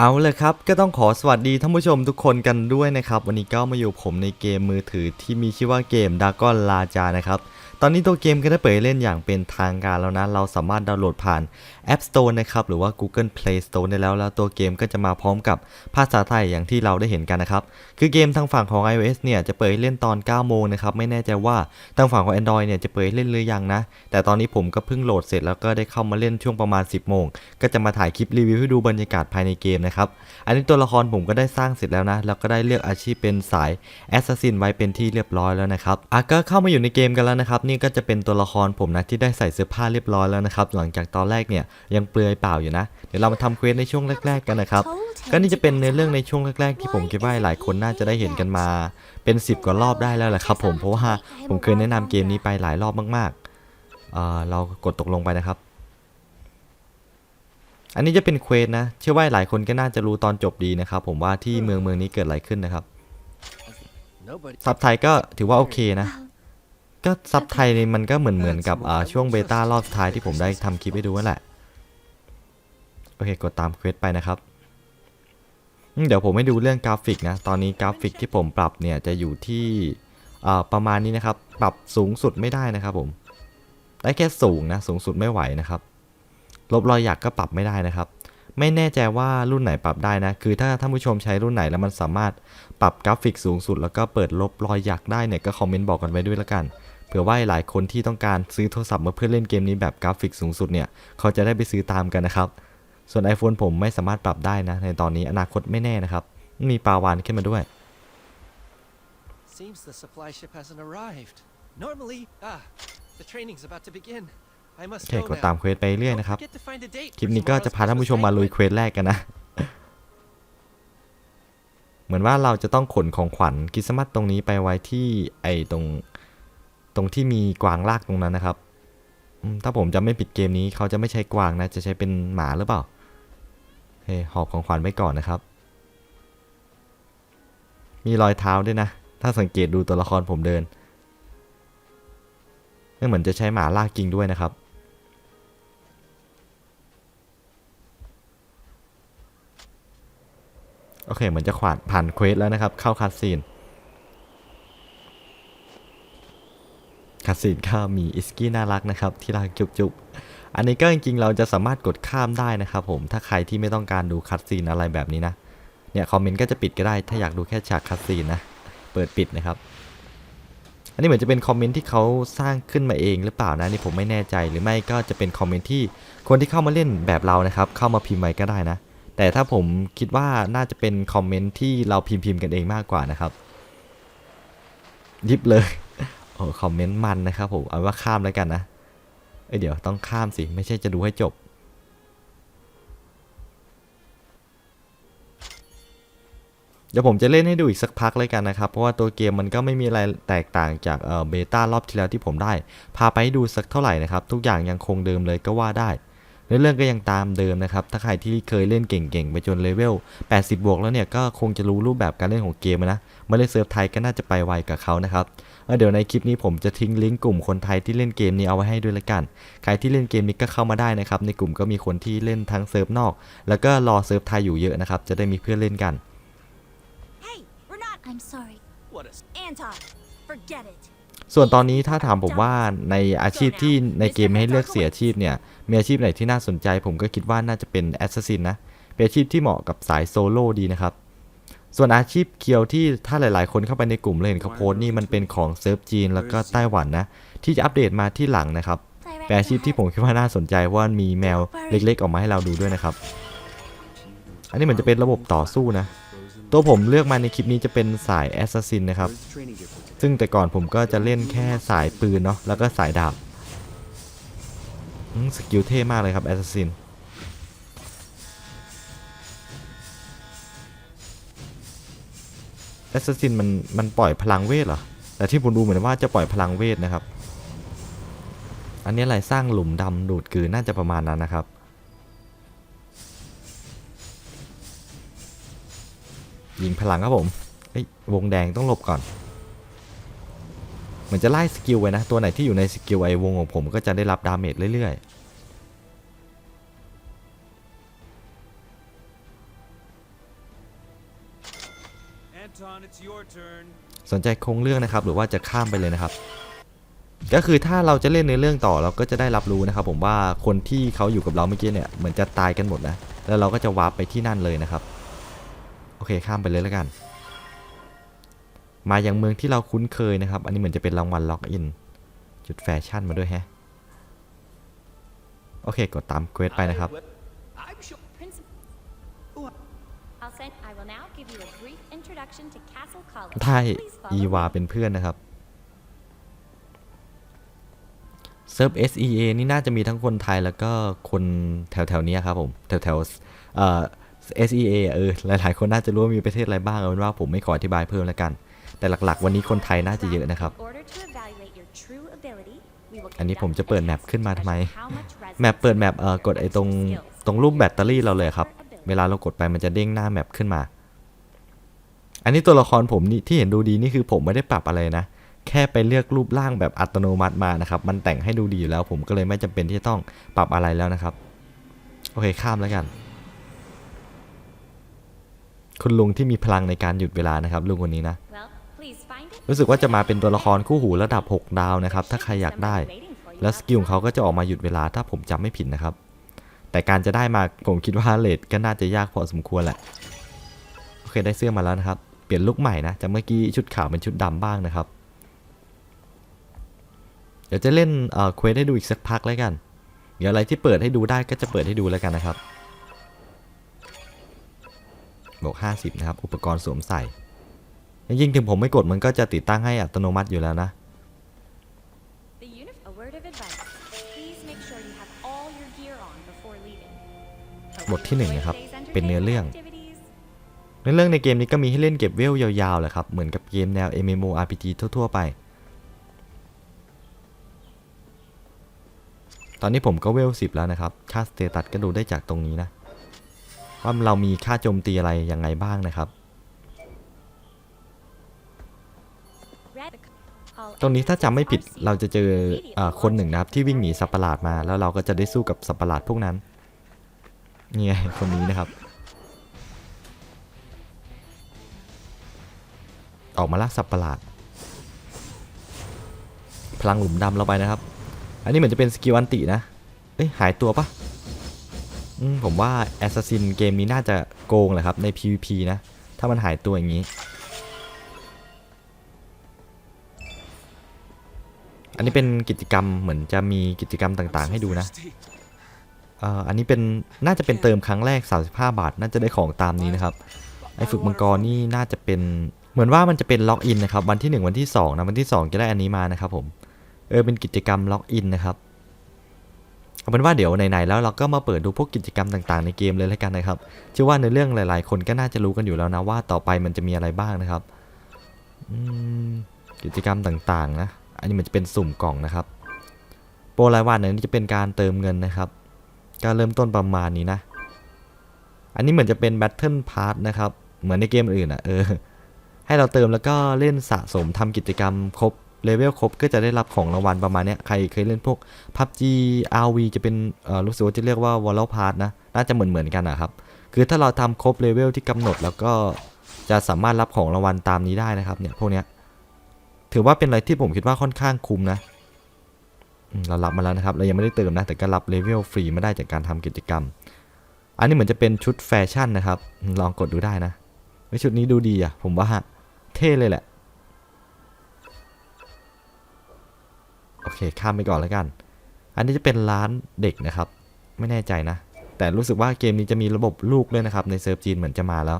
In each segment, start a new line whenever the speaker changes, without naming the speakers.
เอาเลยครับ ก็ต้องขอสวัสดีท่านผู้ชมทุกคนกันด้วยนะครับ วันนี้ก็มาอยู่ผมในเกมมือถือที่มีชื่อว่าเกมดากอนลาจานะครับ ตอนนี้ตัวเกมก็ได้เปิดเล่นอย่างเป็นทางการแล้วนะ เราสามารถดาวน์โหลดผ่าน App Store นะครับ หรือว่า Google Play Store ได้แล้ว แล้วตัวเกมก็จะมาพร้อมกับภาษาไทยอย่างที่เราได้เห็นกันนะครับ คือเกมทางฝั่งของ iOS เนี่ยจะเปิดเล่นตอน 9 โมงนะครับ ไม่แน่ใจว่าทางฝั่งของ Android เนี่ยจะเปิดเล่นหรือยังนะ แต่ตอนนี้ผมก็เพิ่งโหลดเสร็จแล้วก็ได้เข้ามาเล่นช่วงประมาณ 10 โมง ก็จะมาถ่ายคลิปรีวิวให้ดูบรรยากาศภายในเกมนะครับ อันนี้ตัวละครผมก็ได้สร้างเสร็จแล้วนะ แล้วก็ได้เลือกอาชีพเป็นสายแอสซัสซินไว้เป็นที่เรียบร้อยแล้วนะครับอะก็เข้ามาอยู่ในเกมกันแล้วนะครับนี่ก็จะเป็นตัวละครผมนะที่ได้ใส่เสื้อผ้าเรียบร้อยแล้วนะครับ หลังจากตอนแรกเนี่ยยังเปลือยเปล่าอยู่นะ เดี๋ยวเรามาทำเควสในช่วงแรก ๆ กันนะครับ ก็นี่จะเป็นเนื้อเรื่องในช่วงแรก ๆ ที่ผมคิดว่าหลายคนน่าจะได้เห็นกันมา เป็น 10 กว่ารอบได้แล้วแหละครับ ผมเพราะว่าผมเคยแนะนำเกมนี้ไปหลายรอบมากๆเอ่อเรากดตกลงไปนะครับ อันนี้จะเป็นเควสนะ เชื่อว่าหลายคนก็น่าจะรู้ตอนจบดีนะครับ ผมว่าที่เมืองเมืองนี้เกิดอะไรขึ้นนะครับ
Nobody.
ซับไทยก็ถือว่าโอเคนะ ก็ซับไทยนี่มันก็เหมือนเหมือนกับอ่าช่วงเบต้ารอบสุดท้ายที่ผมได้ทำคลิปให้ดูนั่นแหละ โอเค กดตามเควสไปนะครับอืมเดี๋ยวผมให้ดูเรื่องกราฟิกนะ ตอนนี้กราฟิกที่ผมปรับเนี่ยจะอยู่ที่อ่าประมาณนี้นะครับ ปรับสูงสุดไม่ได้นะครับผม ได้แค่สูงนะ สูงสุดไม่ไหวนะครับ ลบรอยหยักก็ปรับไม่ได้นะครับ ไม่แน่ใจว่ารุ่นไหนปรับได้นะ คือถ้าท่านผู้ชมใช้รุ่นไหนแล้วมันสามารถปรับกราฟิกสูงสุด แล้วก็เปิดลบรอยหยักได้เนี่ยก็คอมเมนต์บอกกันไว้ด้วยละกัน เผื่อว่าหลายคนที่ต้องการซื้อโทรศัพท์มาเพื่อเล่นเกมนี้แบบกราฟิกสูงสุดเนี่ย เขาจะได้ไปซื้อตามกันนะครับ ส่วน iPhone ผมไม่สามารถปรับได้นะ ในตอนนี้อนาคตไม่แน่นะครับ มีปลาวานขึ้นมาด้วย
Seems the supply ship hasn't arrived. Normally, ah, the training's about to begin. I
โอ
must
เค
go
กดตาม
now.
เควสไปเรื่อย
Don't
นะครับ
forget to find a date
คลิป
for
นี้ก็
tomorrow's
จะพาท่านผู้ชมมาลุย
special
เควสแรกกันนะ เหมือนว่าเราจะต้องขนของขวัญคริสต์มาสตรงนี้ไปไว้ที่ไอตรง ตรงที่มีกวางลากตรงนั้นนะครับ ถ้าผมจะไม่ผิดเกมนี้เขาจะไม่ใช้กวางนะ จะใช้เป็นหมาหรือเปล่าเฮ้ยหอบของขวัญไว้ก่อนนะครับ มีรอยเท้าด้วยนะ ถ้าสังเกตดูตัวละครผมเดินไม่เหมือนจะใช้หมาลากจริงด้วยนะครับ โอเค เหมือนจะขวานผ่านเควสแล้วนะครับ เข้าคัสซีน คัสซีนก็มีอิสกี้น่ารักนะครับที่รักจุบจุบอันนี้ก็จริงๆเราจะสามารถกดข้ามได้นะครับผมถ้าใครที่ไม่ต้องการดูคัสซีนอะไรแบบนี้นะเนี่ยคอมเมนต์ก็จะปิดก็ได้ถ้าอยากดูแค่ฉากคัสซีนนะเปิดปิดนะครับ อันนี้เหมือนจะเป็นคอมเมนต์ที่เขาสร้างขึ้นมาเองหรือเปล่านะนี่ผมไม่แน่ใจหรือไม่ก็จะเป็นคอมเมนต์ที่คนที่เข้ามาเล่นแบบเรานะครับเข้ามาพิมพ์ไว้ก็ได้นะ แต่ถ้าผมคิดว่าน่าจะเป็นคอมเมนต์ที่เราพิมพ์พิมพ์กันเองมากกว่านะครับยิบเลย โอ้คอมเมนต์มันนะครับผมเอาว่าข้ามแล้วกันนะเอ้ยเดี๋ยวต้องข้ามสิ ไม่ใช่จะดูให้จบ เดี๋ยวผมจะเล่นให้ดูอีกสักพักเลยกันนะครับ เพราะว่าตัวเกมมันก็ไม่มีอะไรแตกต่างจากเอ่อเบต้ารอบที่แล้วที่ผมได้ พาไปดูสักเท่าไหร่นะครับ ทุกอย่างยังคงเดิมเลยก็ว่าได้เนื้อเรื่องก็ยังตามเดิมนะครับ ถ้าใครที่เคยเล่นเก่งๆ ไปจนเลเวล 80 บวกแล้วเนี่ย ก็คงจะรู้รูปแบบการเล่นของเกมนะ มาเล่นเซิร์ฟไทยก็น่าจะไปไวกับเขานะครับ เดี๋ยวในคลิปนี้ผมจะทิ้งลิงก์กลุ่มคนไทยที่เล่นเกมนี้เอาไว้ให้ด้วยละกัน ใครที่เล่นเกมนี้ก็เข้ามาได้นะครับ ในกลุ่มก็มีคนที่เล่นทั้งเซิร์ฟนอก แล้วก็รอเซิร์ฟไทยอยู่เยอะนะครับ จะได้มีเพื่อนเล่นกัน
Hey, we're not.
I'm sorry.
What a
Anton, forget it.
ส่วนตอนนี้ถ้าถามผมว่าในอาชีพที่ในเกมให้เลือกเสียอาชีพเนี่ย มีอาชีพไหนที่น่าสนใจ ผมก็คิดว่าน่าจะเป็นแอสซัสซินนะ เป็นอาชีพที่เหมาะกับสายโซโล่ดีนะครับ ส่วนอาชีพเคียวที่ถ้าหลาย ๆ คนเข้าไปในกลุ่มเลยเห็นเขาโพสต์นี่มันเป็นของเซิร์ฟจีนแล้วก็ไต้หวันนะ ที่จะอัปเดตมาที่หลังนะครับเป็นอาชีพที่ผมคิดว่าน่าสนใจเพราะว่ามีแมวเล็ก ๆ ออกมาให้เราดูด้วยนะครับ อันนี้เหมือนจะเป็นระบบต่อสู้นะ ตัวผมเลือกมาในคลิปนี้จะเป็นสายแอสซัสซินนะครับ ซึ่งแต่ก่อนผมก็จะเล่นแค่สายปืนเนาะแล้วก็สายดาบอืมสกิลเท่มากเลยครับแอสซัสซิน แอสซัสซินมันมันปล่อยพลังเวทเหรอ แต่ที่ผมดูเหมือนว่าจะปล่อยพลังเวทนะครับ อันนี้อะไรสร้างหลุมดำดูดกืนน่าจะประมาณนั้นนะครับ ยิงพลังครับผมเฮ้ยวงแดงต้องหลบก่อนเหมือนจะไล่สกิลไว้นะ ตัวไหนที่อยู่ในสกิลไอวงของผมก็จะได้รับดาเมจเรื่อย สนใจโครงเรื่องนะครับ หรือว่าจะข้ามไปเลยนะครับ ก็คือถ้าเราจะเล่นในเรื่องต่อเราก็จะได้รับรู้นะครับ ผมว่าคนที่เขาอยู่กับเราเมื่อกี้เนี่ยเหมือนจะตายกันหมดนะแล้วเราก็จะวาร์ปไปที่นั่นเลยนะครับ โอเคข้ามไปเลยแล้วกัน มาอยังเมืองที่เราคุ้นเคยนะครับ อันนี้เหมือนจะเป็นรางวัลล็อกอินจุดแฟชั่นมาด้วยแฮะโอเคกดตามเควสไปนะครับ
I'll send. I will now give you a brief introduction to Castle College.
ได้
Please
อี
follow
วา
me.
เป็นเพื่อนนะครับเซิร์ฟ SEA นี่น่าจะมีทั้งคนไทยแล้วก็คนแถวแถวๆเนี้ยครับผม แถวแถวๆเอ่อ SEA อะเออหลายๆคนน่าจะรู้ว่ามีประเทศอะไรบ้างเอาเป็นว่าผมไม่ขออธิบายเพิ่มแล้วกัน แต่หลักๆ วันนี้คนไทยน่าจะเยอะนะครับ
In order to evaluate your true ability, we will
อันนี้
conduct
ผมจะเปิด
a
แมป
test
ขึ้นมา
to
ทำไม
measure how much
แมป
resonance
เปิดแมป
you
เอ่อ
have
กดไอ้ตรง
with your skills.
ตรงรูปแบตเตอรี่เราเลยครับ เวลาเรากดไปมันจะเด้งหน้าแมปขึ้นมา อันนี้ตัวละครผมนี่ที่เห็นดูดีนี่คือผมไม่ได้ปรับอะไรนะ แค่ไปเลือกรูปร่างแบบอัตโนมัติมานะครับ มันแต่งให้ดูดีอยู่แล้ว ผมก็เลยไม่จำเป็นที่จะต้องปรับอะไรแล้วนะครับ โอเคข้ามแล้วกัน คุณลุงที่มีพลังในการหยุดเวลานะครับลุงคนนี้นะ รู้สึกว่าจะมาเป็นตัวละครคู่หูระดับ 6 ดาวนะครับ ถ้าใครอยากได้ แล้วสกิลของเขาก็จะออกมาหยุดเวลาถ้าผมจำไม่ผิดนะครับ แต่การจะได้มาผมคิดว่าเลทก็น่าจะยากพอสมควรแหละ โอเคได้เสื้อมาแล้วนะครับ เปลี่ยนลุคใหม่นะจากเมื่อกี้ชุดขาวเป็นชุดดำบ้างนะครับ เดี๋ยวจะเล่นเอ่อเควสให้ดูอีกสักพักแล้วกัน เดี๋ยวอะไรที่เปิดให้ดูได้ก็จะเปิดให้ดูแล้วกันนะครับบวก50 นะครับ อุปกรณ์สวมใส่ยิ่งถึงผมไม่กดมันก็จะติดตั้งให้อัตโนมัติอยู่แล้วนะ บทที่
you
หนึ่งนะครับ เป็นเนื้อเรื่อง
activities.
ในเรื่องในเกมนี้ก็มีให้เล่นเก็บเวลยาวๆแหละครับ เหมือนกับเกมแนว MMORPG ทั่วๆไป ตอนนี้ผมก็เวล 10 แล้วนะครับ ค่าสเตตัสก็ดูได้จากตรงนี้นะ ว่าเรามีค่าโจมตีอะไรยังไงบ้างนะครับ ตรงนี้ถ้าจำไม่ผิดเราจะเจออคนหนึ่งนะครับที่วิ่งหนีสัตว์ประหลาดมา แล้วเราก็จะได้สู้กับสัตว์ประหลาดพวกนั้น นี่ไงคนนี้นะครับ ออกมาล่าสัตว์ประหลาด พลังหลุมดำเราไปนะครับ อันนี้เหมือนจะเป็นสกิลอันตินะ เอ้ยหายตัวปะผมว่าแอสซัสซินเกมนี้น่าจะโกงแหละครับใน PVP นะ ถ้ามันหายตัวอย่างนี้ อันนี้เป็นกิจกรรมเหมือนจะมีกิจกรรมต่างๆ ให้ดูนะ อ่ออันนี้เป็นน่าจะเป็นเติมครั้งแรก 35 บาท น่าจะได้ของตามนี้นะครับ ไอ้ฝึกมังกรนี่น่าจะเป็นเหมือนว่ามันจะเป็นล็อกอินนะครับ วันที่ 1 วันที่ 2 นะ วันที่ 2 จะได้อันนี้มานะครับผม เออเป็นกิจกรรมล็อกอินนะครับ เอาเป็นว่าเดี๋ยวไหนๆแล้วเราก็มาเปิดดูพวกกิจกรรมต่างๆ ในเกมเลยแล้วกันนะครับ เชื่อว่าในเรื่องหลาย ๆ คนก็น่าจะรู้กันอยู่แล้วนะว่าต่อไปมันจะมีอะไรบ้างนะครับอืมกิจกรรมต่างๆนะ อันนี้มันจะเป็นสุ่มกล่องนะครับ โปรรายวันเนี่ยนี่จะเป็นการเติมเงินนะครับ ก็เริ่มต้นประมาณนี้นะ อันนี้เหมือนจะเป็น Battle Pass นะครับ เหมือนในเกมอื่นอะเออ ให้เราเติมแล้วก็เล่นสะสมทำกิจกรรมครบเลเวลครบก็จะได้รับของรางวัลประมาณนี้ใครเคยเล่นพวก PUBG RV จะเป็นรู้สึกว่าจะเรียกว่า w a l l Pass นะ น่าจะเหมือนเหมือนๆกันนะครับ คือถ้าเราทำครบเลเวลที่กำหนดแล้วก็จะสามารถรับของรางวัลตามนี้ได้นะครับเนี่ยพวกเนี้ยถือว่าเป็นอะไรที่ผมคิดว่าค่อนข้างคุ้มนะ เรารับมาแล้วนะครับ เรายังไม่ได้เติมนะ แต่ก็รับเลเวลฟรีมาได้จากการทำกิจกรรม อันนี้เหมือนจะเป็นชุดแฟชั่นนะครับ ลองกดดูได้นะเฮ้ยชุดนี้ดูดีอะ ผมว่าเท่เลยแหละ โอเค ข้ามไปก่อนแล้วกัน อันนี้จะเป็นร้านเด็กนะครับ ไม่แน่ใจนะ แต่รู้สึกว่าเกมนี้จะมีระบบลูกด้วยนะครับ ในเซิร์ฟจีนเหมือนจะมาแล้ว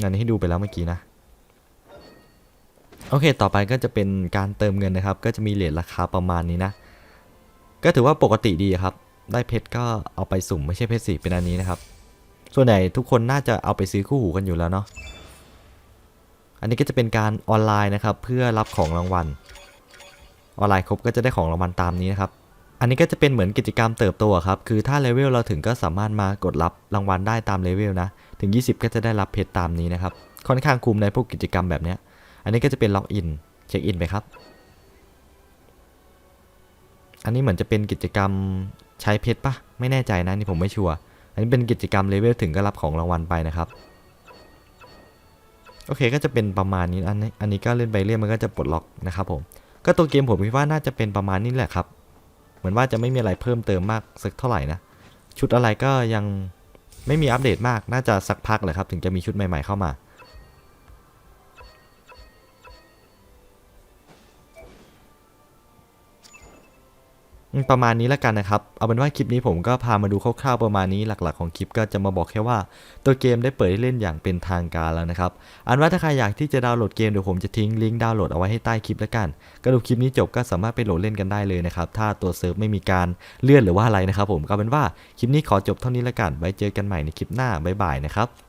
งานนี้ให้ดูไปแล้วเมื่อกี้นะ โอเค ต่อไปก็จะเป็นการเติมเงินนะครับ ก็จะมีเลทราคาประมาณนี้นะ ก็ถือว่าปกติดีครับ ได้เพชรก็เอาไปสุ่มไม่ใช่เพชรสีเป็นอันนี้นะครับ ส่วนใหญ่ทุกคนน่าจะเอาไปซื้อคู่หูกันอยู่แล้วเนาะ อันนี้ก็จะเป็นการออนไลน์นะครับ เพื่อรับของรางวัล ออนไลน์ครบก็จะได้ของรางวัลตามนี้นะครับ อันนี้ก็จะเป็นเหมือนกิจกรรมเติบโตครับ คือถ้าเลเวลเราถึงก็สามารถมากดรับรางวัลได้ตามเลเวลนะ ถึง 20 ก็จะได้รับเพชรตามนี้นะครับ ค่อนข้างคุ้มในพวกกิจกรรมแบบเนี้ย อันนี้ก็จะเป็นล็อกอินเช็คอินไปครับ อันนี้เหมือนจะเป็นกิจกรรมใช้เพชรปะไม่แน่ใจนะนี่ผมไม่ชัวร์ อันนี้เป็นกิจกรรมเลเวลถึงก็รับของรางวัลไปนะครับ โอเคก็จะเป็นประมาณนี้อันนี้อันนี้ก็เล่นไปเรื่อยมันก็จะปลดล็อกนะครับผม ก็ตัวเกมผมคิดว่าน่าจะเป็นประมาณนี้แหละครับ เหมือนว่าจะไม่มีอะไรเพิ่มเติมมากสักเท่าไหร่นะ ชุดอะไรก็ยังไม่มีอัปเดตมาก น่าจะสักพักแหละครับ ถึงจะมีชุดใหม่ๆเข้ามา ประมาณนี้แล้วกันนะครับ เอาเป็นว่าคลิปนี้ผมก็พามาดูคร่าวๆประมาณนี้หลักๆของคลิปก็จะมาบอกแค่ว่า ตัวเกมได้เปิดให้เล่นอย่างเป็นทางการแล้วนะครับ อันว่าถ้าใครอยากที่จะดาวน์โหลดเกมเดี๋ยวผมจะทิ้งลิงก์ดาวน์โหลดเอาไว้ให้ใต้คลิปแล้วกัน ก็ดูคลิปนี้จบก็สามารถไปโหลดเล่นกันได้เลยนะครับ ถ้าตัวเซิร์ฟไม่มีการเลื่อนหรือว่าอะไรนะครับผม ก็เอาเป็นว่าคลิปนี้ขอจบเท่านี้แล้วกัน ไว้เจอกันใหม่ในคลิปหน้าบ๊ายบายนะครับ